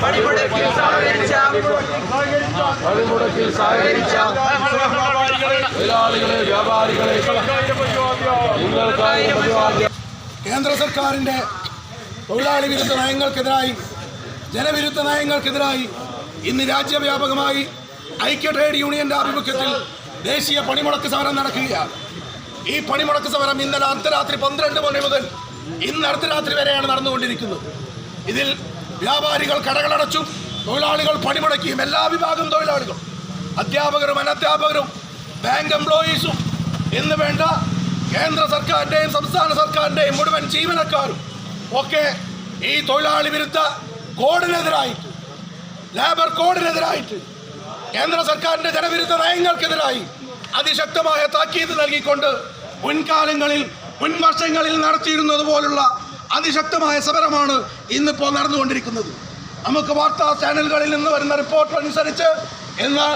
പണിമുടക്കിൽ സഹകരിച്ച തൊഴിലാളികളെ വ്യാപാരികളെ കേന്ദ്ര സർക്കാരിന്റെ തൊഴിലാളി വിരുദ്ധ നയങ്ങൾക്കെതിരായി ജനവിരുദ്ധ നയങ്ങൾക്കെതിരായി ഇന്ന് രാജ്യവ്യാപകമായി ഐക്യ ട്രേഡ് യൂണിയന്റെ ആഭിമുഖ്യത്തിൽ ദേശീയ പണിമുടക്ക് സമരം നടക്കുകയാണ്. ഈ പണിമുടക്ക് സമരം ഇന്നലെ അർദ്ധരാത്രി പന്ത്രണ്ട് മണി മുതൽ ഇന്ന് അർദ്ധരാത്രി വരെയാണ് നടന്നുകൊണ്ടിരിക്കുന്നത്. ഇതിൽ വ്യാപാരികൾ കടകളടച്ചു തൊഴിലാളികൾ പണിമുടക്കിയും എല്ലാ വിഭാഗം തൊഴിലാളികളും അധ്യാപകരും അനധ്യാപകരും ബാങ്ക് എംപ്ലോയീസും എന്ന് വേണ്ട കേന്ദ്ര സർക്കാരിന്റെയും സംസ്ഥാന സർക്കാരിന്റെയും മുഴുവൻ ജീവനക്കാരും ഒക്കെ ഈ തൊഴിലാളി വിരുദ്ധ കോഡിനെതിരായിട്ട് ലേബർ കോഡിനെതിരായിട്ട് കേന്ദ്ര സർക്കാരിന്റെ ജനവിരുദ്ധ നയങ്ങൾക്കെതിരായി അതിശക്തമായ താക്കീത് നൽകിക്കൊണ്ട് മുൻകാലങ്ങളിൽ മുൻവർഷങ്ങളിൽ നടത്തിയിരുന്നത് പോലുള്ള അതിശക്തമായ സമരമാണ് ഇന്നിപ്പോൾ നടന്നുകൊണ്ടിരിക്കുന്നത്. നമുക്ക് വാർത്താ ചാനലുകളിൽ നിന്ന് വരുന്ന റിപ്പോർട്ട് അനുസരിച്ച് ഇന്ന്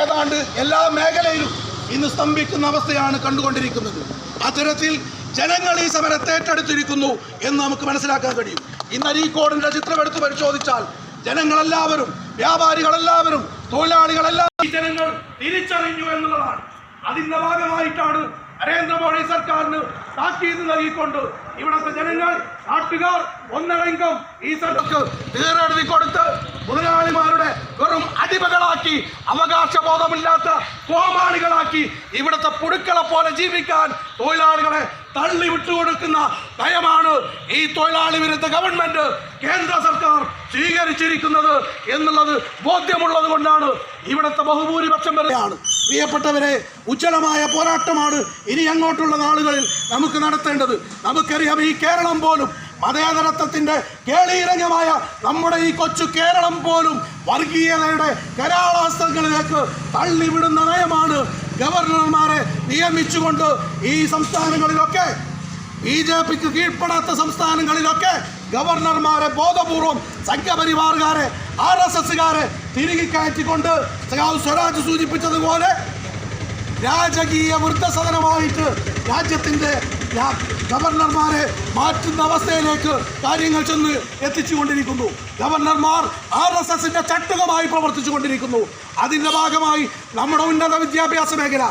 ഏതാണ്ട് എല്ലാ മേഖലയിലും ഇന്ന് സ്തംഭിക്കുന്ന അവസ്ഥയാണ് കണ്ടുകൊണ്ടിരിക്കുന്നത്. അത്തരത്തിൽ ജനങ്ങൾ ഈ സമരത്തെ ഏറ്റെടുത്തിരിക്കുന്നു എന്ന് നമുക്ക് മനസ്സിലാക്കാൻ കഴിയും. ഇന്ന് അരീക്കോടിന്റെ ചിത്രമെടുത്ത് പരിശോധിച്ചാൽ ജനങ്ങളെല്ലാവരും വ്യാപാരികളെല്ലാവരും തൊഴിലാളികളെല്ലാം ജനങ്ങൾ തിരിച്ചറിഞ്ഞു എന്നുള്ളതാണ്. അതിന്റെ ഭാഗമായിട്ടാണ് നരേന്ദ്രമോദി സർക്കാരിന് താക്കീത് നൽകിക്കൊണ്ട് ഇവിടുത്തെ ജനങ്ങൾ നാട്ടുകാർ ഒന്നടങ്കം ഈ സർക്കാർക്ക് തീരെഴുതി കൊടുത്ത് മുതലാളിമാരുടെ വെറും അടിമകളാക്കി അവകാശബോധമില്ലാത്ത കോമാളികളാക്കി ഇവിടുത്തെ പുടുക്കളെ പോലെ ജീവിക്കാൻ തൊഴിലാളികളെ തള്ളി വിട്ടുകൊടുക്കുന്ന ഭയമാണ് ഈ തൊഴിലാളി വിരുദ്ധ ഗവൺമെന്റ് കേന്ദ്ര സർക്കാർ സ്വീകരിച്ചിരിക്കുന്നത് എന്നുള്ളത് ബോധ്യമുള്ളത് കൊണ്ടാണ് ഇവിടുത്തെ ബഹുഭൂരിപക്ഷം വരെയാണ് പ്രിയപ്പെട്ടവരെ ഉജ്ജ്വലമായ പോരാട്ടമാണ് ഇനി അങ്ങോട്ടുള്ള നാളുകളിൽ നമുക്ക് നടത്തേണ്ടത്. നമുക്കറിയാം ഈ കേരളം പോലും മതേതരത്വത്തിന്റെ കേളീരംഗമായ നമ്മുടെ ഈ കൊച്ചു കേരളം പോലും വർഗീയതയുടെ കരാളാസ്ത്രങ്ങളിലേക്ക് തള്ളിവിടുന്ന നയമാണ് ഗവർണർമാരെ നിയമിച്ചുകൊണ്ട് ഈ സംസ്ഥാനങ്ങളിലൊക്കെ ബി ജെ പിക്ക് കീഴ്പ്പെടാത്ത സംസ്ഥാനങ്ങളിലൊക്കെ ഗവർണർമാരെ ബോധപൂർവം സംഘപരിവാറുകാരെ ആർ എസ് എസുകാരെ തിരികെ കയറ്റിക്കൊണ്ട് സ്വരാജ് സൂചിപ്പിച്ചതുപോലെ രാജകീയ വൃദ്ധസദനമായിട്ട് രാജ്യത്തിന്റെ ഗവർണർമാരെ മാറ്റുന്ന അവസ്ഥയിലേക്ക് കാര്യങ്ങൾ ചെന്ന് എത്തിച്ചുകൊണ്ടിരിക്കുന്നു. ഗവർണർമാർ ആർ എസ് എസിന്റെ ചട്ടുകമായി പ്രവർത്തിച്ചു കൊണ്ടിരിക്കുന്നു അതിന്റെ ഭാഗമായി നമ്മുടെ ഉന്നത വിദ്യാഭ്യാസ മേഖല